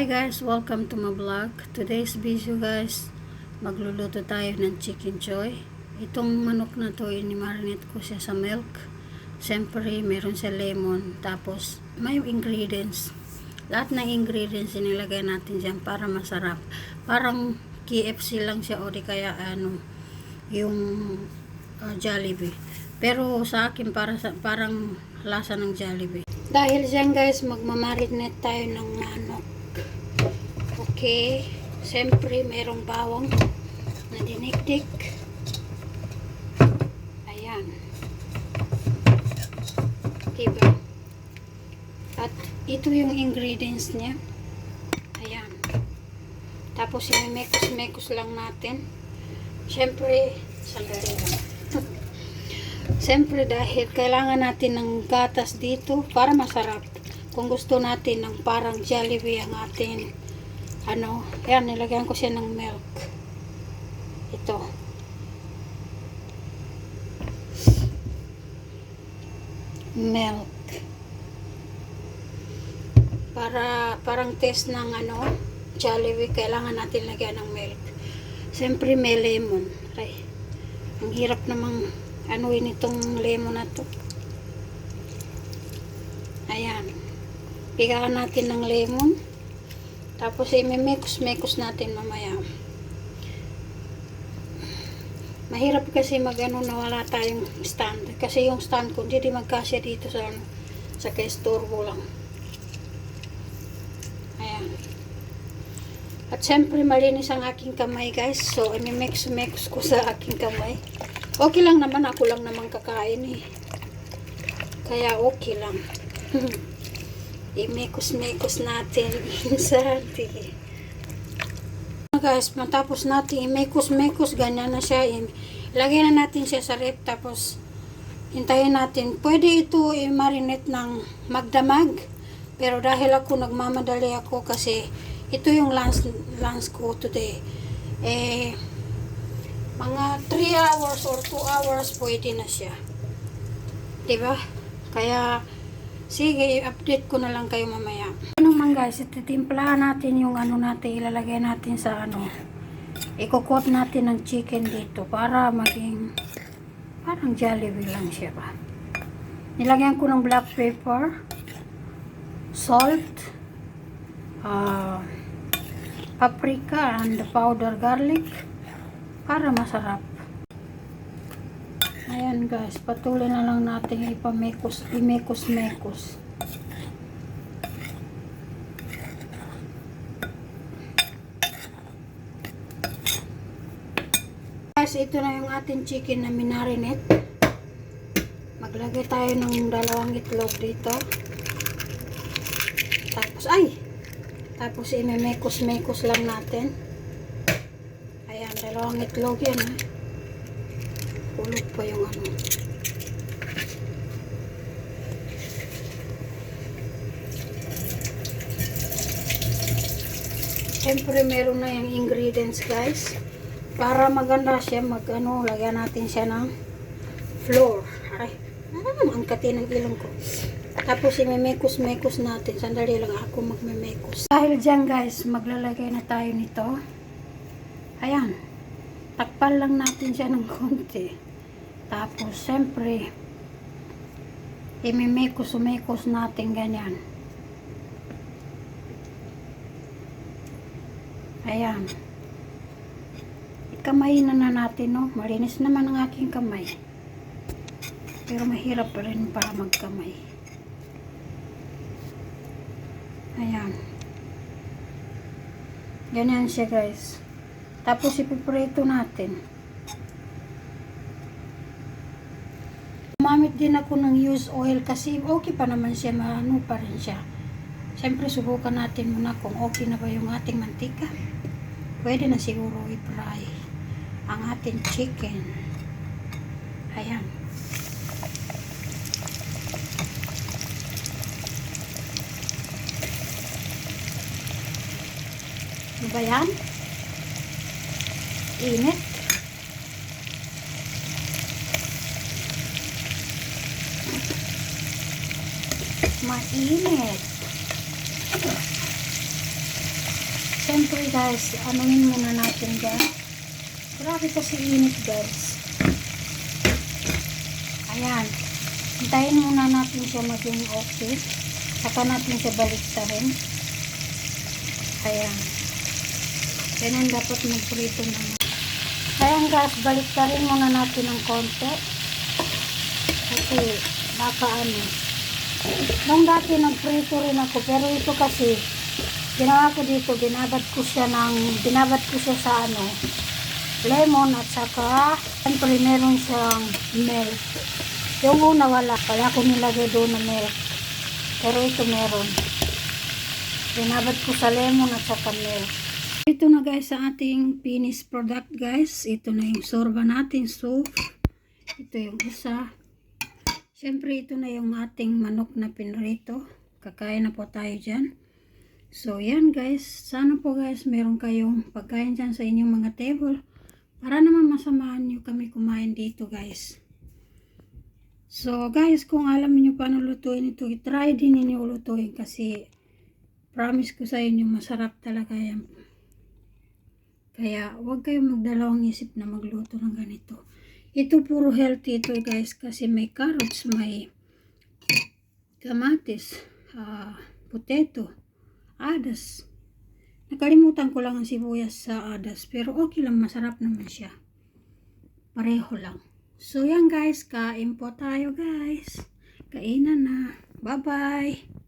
Hi guys, welcome to my vlog. Today's video guys, magluluto tayo ng chicken choy. Itong manok na to, ini-marinate ko siya sa milk. Siyempre, meron siya lemon. Tapos, may ingredients. Lahat ng ingredients inilagay natin dyan para masarap. Parang KFC lang siya o di kaya ano, yung uh, Jollibee. Pero sa akin, para sa, parang lasa ng Jollibee. Dahil dyan guys, magmamarinate tayo ng manok. Okay. Siyempre, merong bawang na dinikdik. Ayan. Diba? At ito yung ingredients niya. Ayan. Tapos, imimekos-mekos lang natin. Siyempre, sandali lang. Siyempre, dahil kailangan natin ng gatas dito para masarap. Kung gusto natin ng parang Jollibee ang atin ano, yan, nilagyan ko siya ng milk. Ito. Milk. Para, parang test ng ano, Jollibee, kailangan natin lagyan ng milk. Siyempre may lemon. Ay, ang hirap namang anuin itong lemon na to. Ayan. Pigaan natin ng lemon. Tapos imimekos-mekos natin mamaya. Mahirap kasi magano na wala tayong stand. Kasi yung stand ko, hindi di magkasya dito sa ano, sa kaistorbo lang. Ayan. At syempre malinis ang aking kamay guys. So imimix-mix ko sa aking kamay. Okay lang naman, ako lang naman kakain eh. Kaya okay lang. imekos-mekos natin inside. Guys, matapos natin imekos-mekos, ganyan na siya. Ilagay na natin siya sa rep, tapos hintayin natin. Pwede ito i-marinate ng magdamag. Pero dahil ako nagmamadali ako kasi ito yung lunch, lunch ko today. Eh, mga 3 hours or 2 hours pwede na siya. 'Di ba? Kaya Sige, i-update ko na lang kayo mamaya. Ano man guys, ititimplahan natin yung ano natin, ilalagay natin sa ano. Ikukot natin ng chicken dito para maging parang Jollibee lang siya ba. Nilagyan ko ng black pepper, salt, uh, paprika, and powder garlic para masarap. Ayan guys, patuloy na lang natin ipamekos, imekos-mekos. Guys, ito na yung ating chicken na minarinate. Maglagay tayo ng dalawang itlog dito. Tapos, ay! Tapos, imemekos-mekos lang natin. Ayan, dalawang itlog yan ha. Ulog pa yung ano. Siyempre meron na yung ingredients guys. Para maganda siya, mag ano, lagyan natin siya ng flour. Aray, mm, ang kati ng ilong ko. Tapos imemekos-mekos natin. Sandali lang ako magmemekos. Dahil dyan guys, maglalagay na tayo nito. Ayan. Takpan lang natin siya ng konti. Tapos, siyempre, imimekos-umekos natin ganyan. Ayan. Ikamay na na natin, no? Malinis naman ang aking kamay. Pero mahirap pa rin para magkamay. Ayan. Ganyan siya, guys. Tapos, ipiprito natin. Din ako ng used oil kasi okay pa naman siya, maano pa rin siya. Siyempre, subukan natin muna kung okay na ba yung ating mantika. Pwede na siguro i-fry ang ating chicken. Ayan. Ano ba yan? Init. Mainit. Siyempre guys, anuin muna natin dyan. Grabe kasi init guys. Ayan. Hintayin muna natin siya maging okay. Saka natin siya baliktarin. Ayan. Ganun dapat magprito naman. Ayan guys, baliktarin muna natin ng konti. Kasi baka ano. Nung dati nagprito rin ako, pero ito kasi, ginawa ko dito, binabad ko siya ng, binabad ko siya sa ano, lemon at saka, siyempre meron siyang milk. Yung una wala, kaya ko nilagay doon na milk. Pero ito meron. Binabad ko sa lemon at saka milk. Ito na guys sa ating finished product guys. Ito na yung sorba natin soup. Ito yung isa. Siyempre, ito na yung ating manok na pinrito. Kakain na po tayo dyan. So, yan guys. Sana po guys, meron kayong pagkain dyan sa inyong mga table. Para naman masamahan nyo kami kumain dito guys. So, guys, kung alam niyo paano lutuin ito, try din ninyo lutuin kasi promise ko sa inyo, masarap talaga yan. Kaya, huwag kayong magdalawang isip na magluto ng ganito. Ito puro healthy ito guys kasi may carrots, may kamatis, ah, potato, adas. Nakalimutan ko lang ang sibuyas sa adas pero okay lang, masarap naman siya. Pareho lang. So yan guys, kain po tayo guys. Kainan na. Bye-bye.